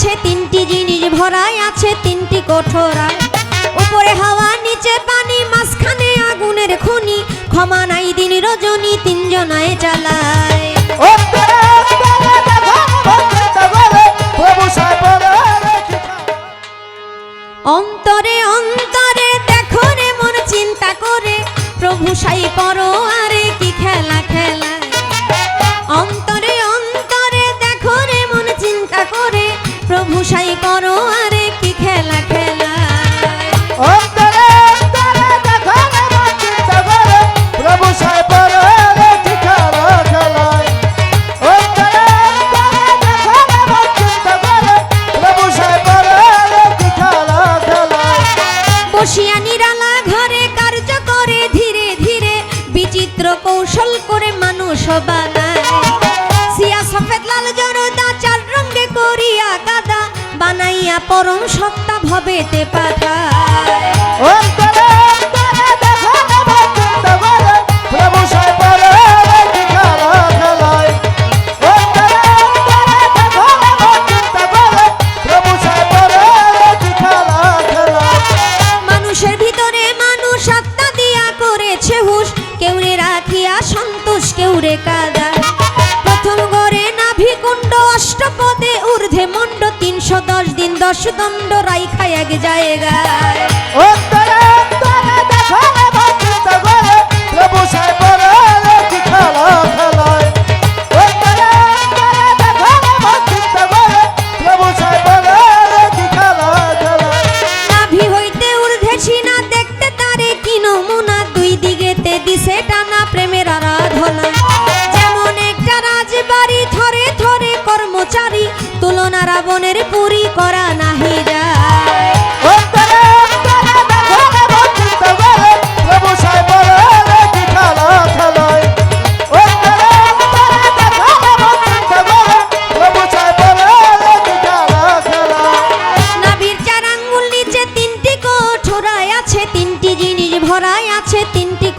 আছে তিনটি জিনিস ভরাই আছে তিনটি কঠোরা উপরে হাওয়া নিচে পানি মাঝখানে আগুনের খুনি ক্ষমা নাই দিন রজনী তিনজনায় চালায় অন্ত বানায়। সিয়া সফেদ করিয়া গাদা বানাইয়া পরম সত্তা ভবেতে পাতা মানুষ উড়ে কাদা। প্রথম গড়ে নাভিকুণ্ড অষ্টপদে ঊর্ধ্বে মণ্ড, তিনশো দশ দিন দশ দণ্ড রাই খায় এক জায়গায়।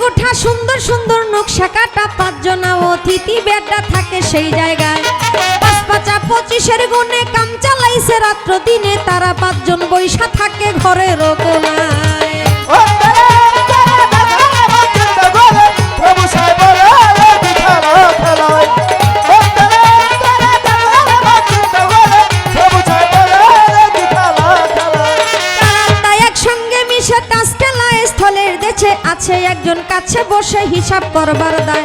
গোঠা সুন্দর সুন্দর নকশা কাটা, পাঁচজনা অতিথি বেটা থাকে সেই জায়গায়। পাঁচ পাঁচা পঁচিশের গুণে কাম চালাইছে রাত্র দিনে তারা পাঁচজন বৈশা থাকে ঘরের রকমা কাছে আছে, একজন কাছে বসে হিসাব করবার দায়।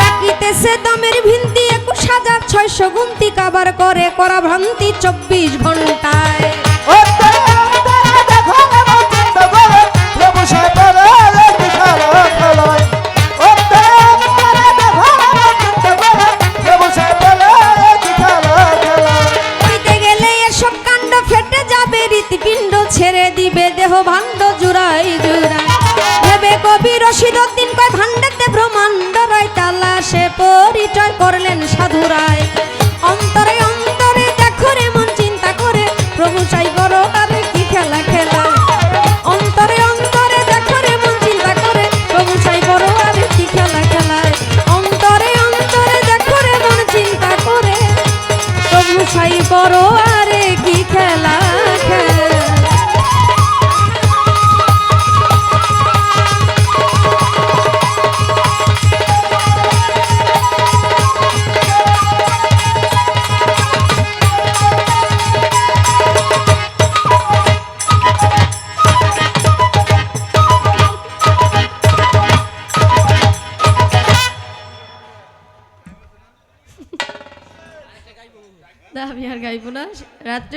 ডাকিতেছে দমের ভিন্তি একুশ হাজার ছয়শো গুমতি কাবার করে করা ভ্রান্তি চব্বিশ ঘন্টায়। ছেড়ে দিবে দেহ ভান্ড জুড়াই জুড়াই রশিদুদ্দিন কয় ভান্ডাতে ব্রহ্মাণ্ড রায় তালা সে পরিচয় করলেন সাধুরায়। আর গাইব না। রাত্রে